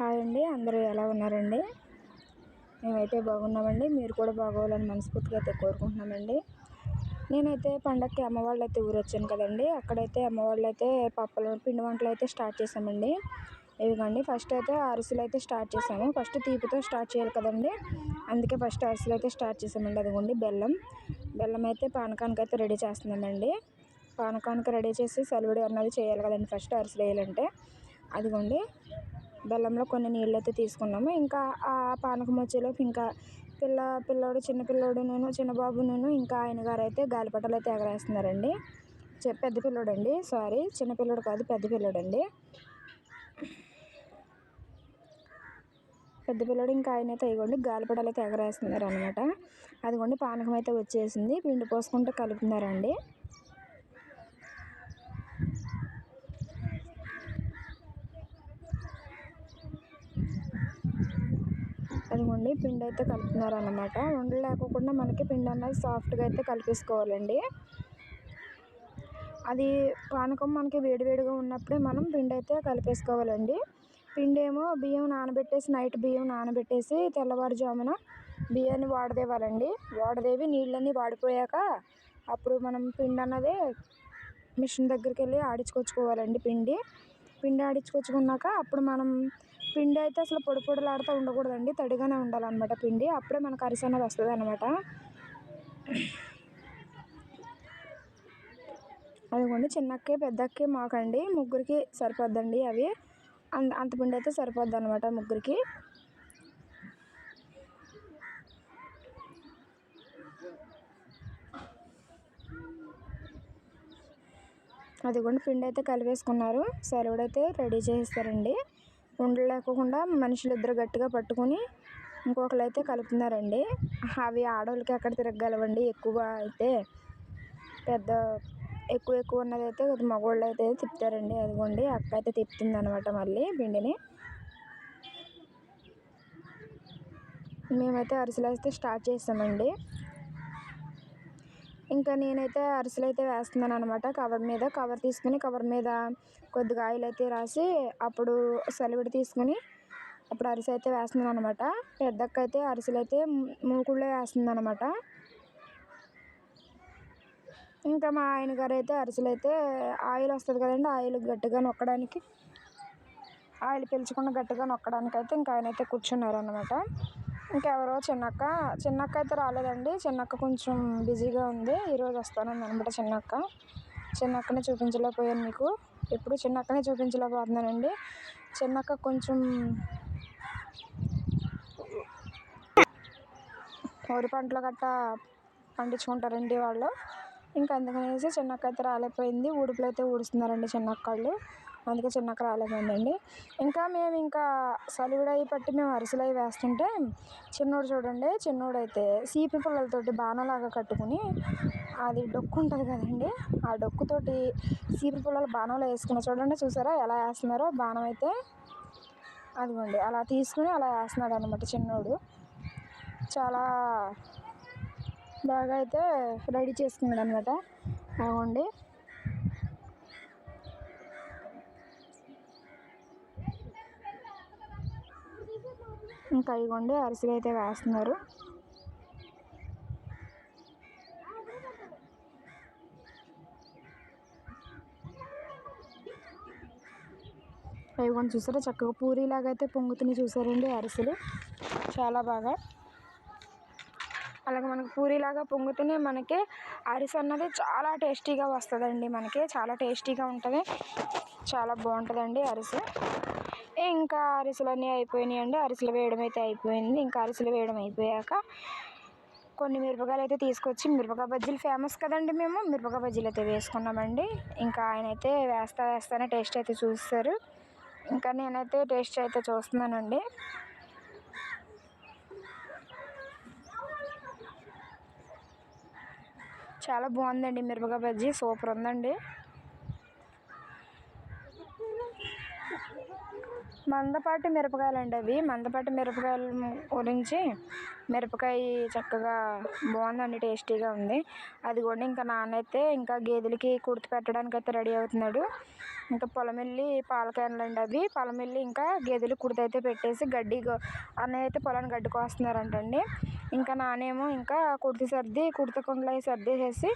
Hi అండి అందరూ ఎలా ఉన్నారండి? మేమైతే బాగున్నామండి మీరు కూడా బాగోవాలని మనస్ఫూర్తిగా అయితే కోరుకుంటున్నామండి. నేనైతే పండగకి అమ్మవాళ్ళు అయితే ఊరు వచ్చాను కదండి అక్కడైతే అమ్మవాళ్ళు అయితే పప్పలు పిండి వంటలు అయితే స్టార్ట్ చేసామండి ఇదిగోండి ఫస్ట్ అయితే అరిసెలు అయితే స్టార్ట్ చేసాము ఫస్ట్ తీపితో స్టార్ట్ చేయాలి కదండి అందుకే ఫస్ట్ అరిసెలు అయితే స్టార్ట్ చేసామండి అదిగోండి బెల్లం. బెల్లం అయితే పానకానికి అయితే రెడీ చేస్తున్నామండి. పానకానికి రెడీ చేసి సలివిడి అన్నది చేయాలి కదండి ఫస్ట్ అరిసెలు వేయాలంటే. అదిగోండి బెల్లంలో కొన్ని నీళ్ళు అయితే తీసుకున్నాము. ఇంకా ఆ పానకం వచ్చేలోపు ఇంకా పిల్ల పిల్లోడు చిన్న పిల్లోడును చిన్న బాబును ఇంకా ఆయన గారు అయితే గాలిపటాలు అయితే ఎగరేస్తున్నారండి. పెద్ద పిల్లోడు అండి సారీ చిన్న పిల్లోడు కాదు పెద్ద పిల్లోడు అండి పెద్ద పిల్లోడు ఇంకా ఆయన అయితే ఇవ్వండి గాలిపటాలు అయితే ఎగరేస్తున్నారు అనమాట అదిగోండి పానకం అయితే వచ్చేసింది. పిండి పోసుకుంటే కలుపుతున్నారండి. అదిగోండి పిండి అయితే కలుపుతున్నారు అన్నమాట ఉండలు లేకోకుండా మనకి పిండి అన్నది సాఫ్ట్గా అయితే కలిపేసుకోవాలండి. అది పానకం మనకి వేడివేడిగా ఉన్నప్పుడే మనం పిండి అయితే కలిపేసుకోవాలండి. పిండి ఏమో బియ్యం నానబెట్టేసి నైట్ బియ్యం నానబెట్టేసి తెల్లవారుజామున బియ్యాన్ని వాడదేవాలండి. వాడదేవి నీళ్ళన్నీ వాడిపోయాక అప్పుడు మనం పిండి అన్నది మిషన్ దగ్గరికి వెళ్ళి ఆడించుకొచ్చుకోవాలండి పిండి. పిండి ఆడించుకొచ్చుకున్నాక అప్పుడు మనం పిండి అయితే అసలు పొడి పొడిలాడుతూ ఉండకూడదండి. తడిగానే ఉండాలన్నమాట పిండి. అప్పుడే మనకు అరిసి అనేది వస్తుంది అనమాట అదిగోండి చిన్నక్కే పెద్దక్కే మాకండి. ముగ్గురికి సరిపోద్దండి అవి. అంత అంత పిండి అయితే సరిపోద్ది అనమాట ముగ్గురికి. అదిగోండి పిండి అయితే కలిపేసుకున్నారు. సెలవుడైతే రెడీ చేసేస్తారండి. ఉండలు మనుషులు ఇద్దరు గట్టిగా పట్టుకొని ఇంకొకరు అయితే కలుపుతున్నారండి. అవి ఆడవాళ్ళకి ఎక్కడ తిరగలవండి ఎక్కువ అయితే పెద్ద ఎక్కువ ఎక్కువ ఉన్నది అయితే మగవాళ్ళు అయితే తిప్పుతారండి. అదిగోండి అక్క అయితే తిప్పుతుంది అనమాట మళ్ళీ పిండిని. మేమైతే అరిసెలు అయితే స్టార్ట్ చేసామండి ఇంకా నేనైతే అరిసెలు అయితే వేస్తున్నాను అనమాట కవర్ మీద కవర్ తీసుకుని కవర్ మీద కొద్దిగా ఆయిల్ అయితే రాసి అప్పుడు సెలవిడి తీసుకుని అప్పుడు అరిసె అయితే వేస్తున్నాను అనమాట పెద్దక్క అయితే అరిసెలు అయితే మూకుళ్ళే వేస్తుంది అనమాట ఇంకా మా ఆయన గారు అయితే అరిసెలు అయితే ఆయిల్ వస్తుంది కదండి ఆయిల్ గట్టిగా నొక్కడానికి ఆయిల్ పీల్చకుండా గట్టిగా నొక్కడానికి అయితే ఇంకా ఆయన అయితే కూర్చున్నారు అనమాట ఇంకెవరో చిన్నక్క చిన్నక్క అయితే రాలేదండి. చిన్నక్క కొంచెం బిజీగా ఉంది. ఈరోజు వస్తానంది అనమాట చిన్నక్క. చిన్నక్కనే చూపించలేకపోయాను మీకు. ఎప్పుడు చిన్నక్కనే చూపించలేకపోతున్నానండి. చిన్నక్క కొంచెం వరి పంటలు గట్టా పండించుకుంటారండి వాళ్ళు. ఇంకా అందుకనేసి చిన్నక్క అయితే రాలేకపోయింది. ఊడుపులు అయితే ఊడుస్తున్నారండి చిన్నక్కళ్ళు. అందుకే చిన్నక్క రాలేకపోయిందండి ఇంకా మేము ఇంకా సలివిడయి పట్టి మేము అరిసెలు అవి వేస్తుంటే చిన్నోడు చూడండి చిన్నోడు అయితే సీపి పుల్లలతోటి బాణలాగా కట్టుకుని అది డొక్కు ఉంటుంది కదండి. ఆ డొక్కుతోటి సీపి పుల్లలు బాణంలో వేసుకుని చూడండి చూసారా ఎలా వేస్తున్నారో? బాణం అయితే అదిగోండి అలా తీసుకుని అలా వేస్తున్నాడు అనమాట చిన్నోడు. చాలా బాగా అయితే రెడీ చేసుకున్నాడు అనమాట అదిగోండి. ఇంకా ఇవ్వండి అరిసెలు అయితే వేస్తున్నారు. ఇవ్వండి చూసారా చక్కగా పూరీలాగా అయితే పొంగుతున్నాయి చూసారండి అరిసెలు. చాలా బాగా. అలాగే మనకి పూరీలాగా పొంగుతూనే మనకి అరిసె అన్నది చాలా టేస్టీగా వస్తుందండి మనకి చాలా టేస్టీగా ఉంటుంది. చాలా బాగుంటుందండి అరిసె. ఇంకా అరిసెలు అన్నీ అయిపోయినాయి అండి. అరిసెలు వేయడం అయితే అయిపోయింది. ఇంకా అరిసెలు వేయడం అయిపోయాక కొన్ని మిరపకాయలు అయితే తీసుకొచ్చి మిరపకాయ బజ్జీలు ఫేమస్ కదండి మేము. మిరపకాయ బజ్జీలు అయితే వేసుకున్నామండి. ఇంకా ఆయన అయితే వేస్తా వేస్తానే టేస్ట్ అయితే చూస్తారు. ఇంకా నేనైతే టేస్ట్ అయితే చూస్తున్నానండి. చాలా బాగుందండి మిరపకాయ బజ్జీ. సూపర్ ఉందండి. మందపాటి మిరపకాయలండి అవి. మందపాటి మిరపకాయల గురించి మిరపకాయ చక్కగా బాగుందండి టేస్టీగా ఉంది. అది కూడా ఇంకా నాన్న అయితే ఇంకా గేదెలకి కుర్తి పెట్టడానికి అయితే రెడీ అవుతున్నాడు. ఇంకా పొలమిల్లి పాల క్యాన్లు అండి అవి. పొలం ఇంకా గేదెలు కుర్తి అయితే పెట్టేసి గడ్డి గో- అన్నయ్య అయితే పొలాన్ని గడ్డి కోస్తున్నారంటండి. ఇంకా నానేమో ఇంకా కుడితి సర్ది కుర్తి కుండలు అవి సర్దేసేసి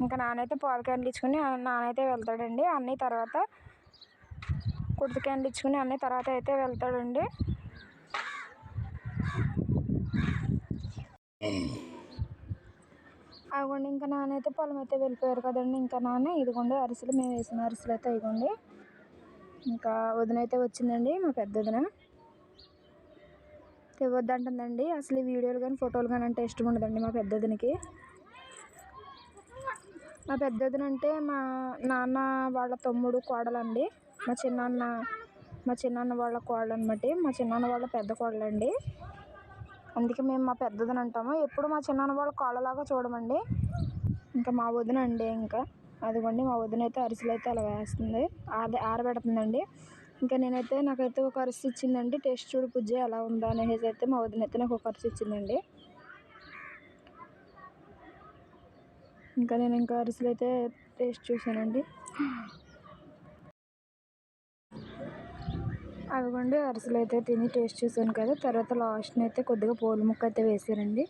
ఇంకా నానైతే పాల క్యాన్లు ఇచ్చుకుని నానైతే వెళ్తాడండి. అన్నయ్య తర్వాత కుడితి క్యాన్లు ఇచ్చుకుని అన్నీ తర్వాత అయితే వెళ్తాడండి. అదిగోండి ఇంకా నానైతే పొలం అయితే వెళ్ళిపోయారు కదండి. ఇంకా నాన్న ఇదిగోండి అరిసెలు మేము వేసిన అరిసెలు అయితే ఇదిగోండి. ఇంకా వదిన అయితే వచ్చిందండి మా పెద్ద వదిన. ఇవ్వద్దంటుందండి అసలు ఈ వీడియోలు కానీ ఫోటోలు కానీ అంటే ఇష్టం ఉండదండి మా పెద్ద వదినకి. మా పెద్ద వదిన అంటే మా నాన్న వాళ్ళ తమ్ముడు కోడలండి. మా చిన్నాన్న మా చిన్నాన్న వాళ్ళ కోడలు అనమాట మా చిన్నాన్న వాళ్ళ పెద్ద కోడలండి. అందుకే మేము మా పెద్దదని అంటాము. ఎప్పుడు మా చిన్నాన్న వాళ్ళ కోళ్ళలాగా చూడమండి. ఇంకా మా వదిన అండి ఇంకా. అదిగోండి మా వదిన అయితే అరిసెలు అయితే అలా వేస్తుంది. ఆది ఆరబెడుతుందండి. ఇంకా నేనైతే నాకైతే ఒక అరిసి ఇచ్చిందండి. టేస్ట్ చూడు పుజ్జ ఎలా ఉందా అనేసి అయితే మా వదిన అయితే నాకు ఒక అరిసి ఇచ్చిందండి. ఇంకా నేను ఇంకా అరిసెలు అయితే టేస్ట్ చూసానండి అవిగోండి అరిసెలు అయితే తిని టేస్ట్ చూసాను కదా తర్వాత లాస్ట్ని అయితే కొద్దిగా పూల ముక్క అయితే వేసారండి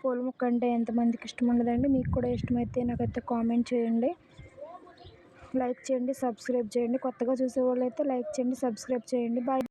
పూల ముక్క అంటే ఎంతమందికి ఇష్టం ఉండదండి? మీకు కూడా ఇష్టమైతే నాకైతే కామెంట్ చేయండి. లైక్ చేయండి సబ్స్క్రైబ్ చేయండి. కొత్తగా చూసే వాళ్ళు అయితే లైక్ చేయండి సబ్స్క్రైబ్ చేయండి. బాయ్.